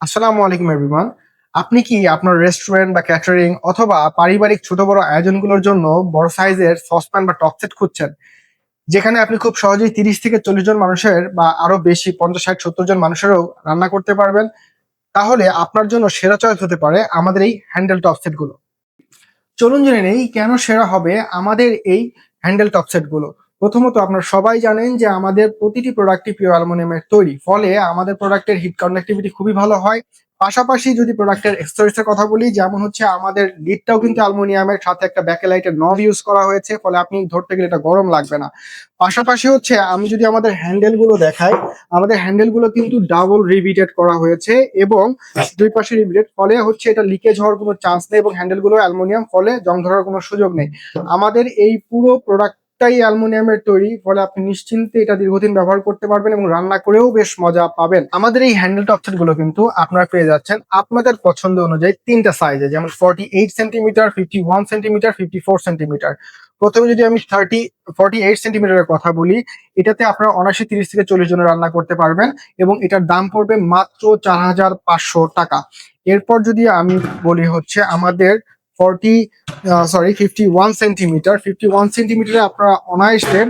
আসসালামু আলাইকুম এভরিওয়ান আপনি কি আপনার রেস্টুরেন্ট বা ক্যাটারিং অথবা পারিবারিক ছোট বড় আয়োজনগুলোর জন্য বড় সাইজের সসপ্যান বা টপসেট খুঁজছেন? যেখানে আপনি খুব সহজেই তিরিশ থেকে চল্লিশ জন মানুষের বা আরও বেশি পঞ্চাশ, ষাট, সত্তর জন মানুষেরও রান্না করতে পারবেন। তাহলে আপনার জন্য সেরা চয়েস হতে পারে আমাদের এই হ্যান্ডেল টপসেটগুলো। চলুন জেনে নেই কেন সেরা হবে আমাদের এই হ্যান্ডেল টপসেটগুলো। প্রথমত আপনারা সবাই জানেন যে আমাদের প্রতিটি প্রোডাক্টই পিওর অ্যালুমিনিয়ামের তৈরি। ফলে আমাদের প্রোডাক্টের হিট কন্ডাক্টিভিটি খুবই ভালো হয়। পাশাপাশি যদি প্রোডাক্টের এক্সেসরিজের কথা বলি, যেমন হচ্ছে আমাদের লিডটাও কিন্তু অ্যালুমিনিয়ামের সাথে একটা ব্যাকেলাইটের নব ইউজ করা হয়েছে, ফলে আপনি ধরতে গেলে এটা গরম লাগবে না। পাশাপাশি হচ্ছে আমি যদি আমাদের হ্যান্ডেলগুলো দেখাই, আমাদের হ্যান্ডেলগুলো কিন্তু ডাবল রিবিটেড করা হয়েছে এবং দুই পাশে রিবিটেড ফলে হচ্ছে এটা লিকেজ হওয়ার কোনো চান্স নেই এবং হ্যান্ডেলগুলো অ্যালুমিনিয়াম ফলে জং ধরার কোনো সুযোগ নেই। আমাদের এই পুরো প্রোডাক্টটাই অ্যালুমিনিয়ামের তৈরি, ফলে আপনি নিশ্চিন্তে এটা দীর্ঘদিন ব্যবহার করতে পারবেন এবং রান্না করেও বেশ মজা পাবেন। আমাদের এই হ্যান্ডেল টপসেটগুলো কিন্তু আপনারা পেয়ে যাচ্ছেন আপনাদের পছন্দ অনুযায়ী তিনটা সাইজে যেমন forty eight centimetre fifty one centimetre fifty four centimetre প্রথমে যদি আমি থার্টি ফর্টি এইট সেন্টিমিটারের কথা বলি, এটাতে আপনারা অনাশি তিরিশ থেকে চল্লিশ জনের রান্না করতে পারবেন এবং এটার দাম পড়বে মাত্র চার হাজার পাঁচশো টাকা। এরপর যদি আমি বলি হচ্ছে আমাদের forty sorry fifty one centimetre fifty one সেন্টিমিটারে আপনারা অনায়াসে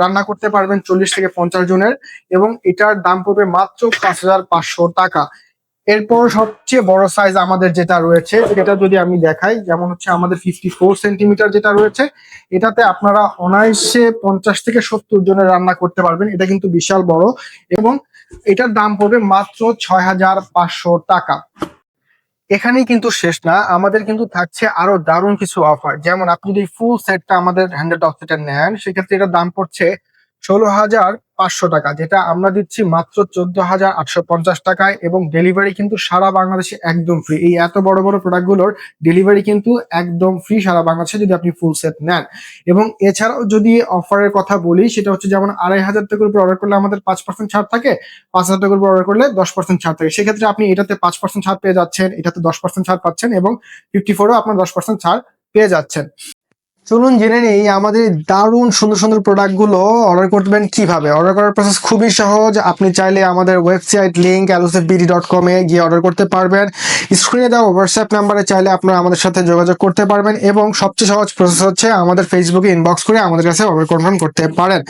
রান্না করতে পারবেন চল্লিশ থেকে পঞ্চাশ জনের এবং এটার দাম পড়বে মাত্র পাঁচ হাজার পাঁচশো টাকা। এরপর সবচেয়ে বড় সাইজ আমাদের যেটা রয়েছে, সেটা যদি আমি দেখাই, যেমন হচ্ছে আমাদের ফিফটি ফোর সেন্টিমিটার যেটা রয়েছে, এটাতে আপনারা অনায়াসে পঞ্চাশ থেকে সত্তর জনের রান্না করতে পারবেন, এটা কিন্তু বিশাল বড় এবং এটার দাম পড়বে মাত্র ছয় হাজার পাঁচশো টাকা। এখানেই কিন্তু শেষ না। আমাদের কিন্তু থাকছে আরও দারুণ কিছু অফার যেমন আপনি যদি ফুল সেটটা আমাদের হ্যান্ডেল টপ সেটা নেন, সেক্ষেত্রে এটার দাম পড়ছে ষোলো হাজার পাঁচশো টাকা, যেটা আমরা দিচ্ছি মাত্র চোদ্দ হাজার আটশো পঞ্চাশ টাকায় এবং ডেলিভারি কিন্তু সারা বাংলাদেশে একদম ফ্রি এই এত বড় বড় প্রোডাক্টগুলোর ডেলিভারি কিন্তু একদম ফ্রি সারা বাংলাদেশে যদি আপনি ফুল সেট নেন। এবং এছাড়াও যদি অফারের কথা বলি, সেটা হচ্ছে যেমন আড়াই হাজার টাকার উপর অর্ডার করলে আমাদের পাঁচ পার্সেন্ট ছাড় থাকে, পাঁচ হাজার টাকার উপর অর্ডার করলে দশ পার্সেন্ট ছাড় থাকে। সেক্ষেত্রে আপনি এটাতে পাঁচ পার্সেন্ট ছাড় পেয়ে যাচ্ছেন, এটাতে দশ পার্সেন্ট ছাড় পাচ্ছেন এবং ফিফটি ফোরও আপনার দশ পার্সেন্ট ছাড় পেয়ে যাচ্ছেন। চলুন জেনে নেই, আমাদের দারুণ সুন্দর সুন্দর প্রোডাক্টগুলো অর্ডার করবেন কীভাবে? অর্ডার করার প্রসেস খুবই সহজ, আপনি চাইলে আমাদের ওয়েবসাইট লিঙ্ক অ্যালোসেফ বিডি ডট কমে গিয়ে অর্ডার করতে পারবেন। স্ক্রিনে দেওয়া হোয়াটসঅ্যাপ নাম্বারে চাইলে আপনারা আমাদের সাথে যোগাযোগ করতে পারবেন এবং সবচেয়ে সহজ প্রসেস হচ্ছে আমাদের ফেসবুকে ইনবক্স করে আমাদের কাছে অর্ডার কনফার্ম করতে পারেন।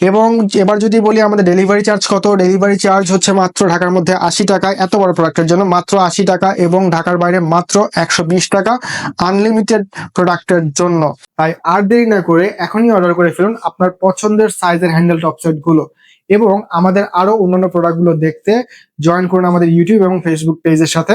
এবং এবার যদি বলি আমাদের ডেলিভারি চার্জ কত? ডেলিভারি চার্জ হচ্ছে মাত্র ঢাকার মধ্যে আশি টাকা। এত বড় প্রোডাক্টের জন্য মাত্র আশি টাকা এবং ঢাকার বাইরে মাত্র একশো বিশ টাকা আনলিমিটেড প্রোডাক্টের জন্য। তাই আর দেরি না করে এখনই অর্ডার করে ফেলুন আপনার পছন্দের সাইজের হ্যান্ডেল টপসেটগুলো এবং আমাদের আরও অন্যান্য প্রোডাক্টগুলো দেখতে জয়েন করুন আমাদের ইউটিউব এবং ফেসবুক পেজের সাথে।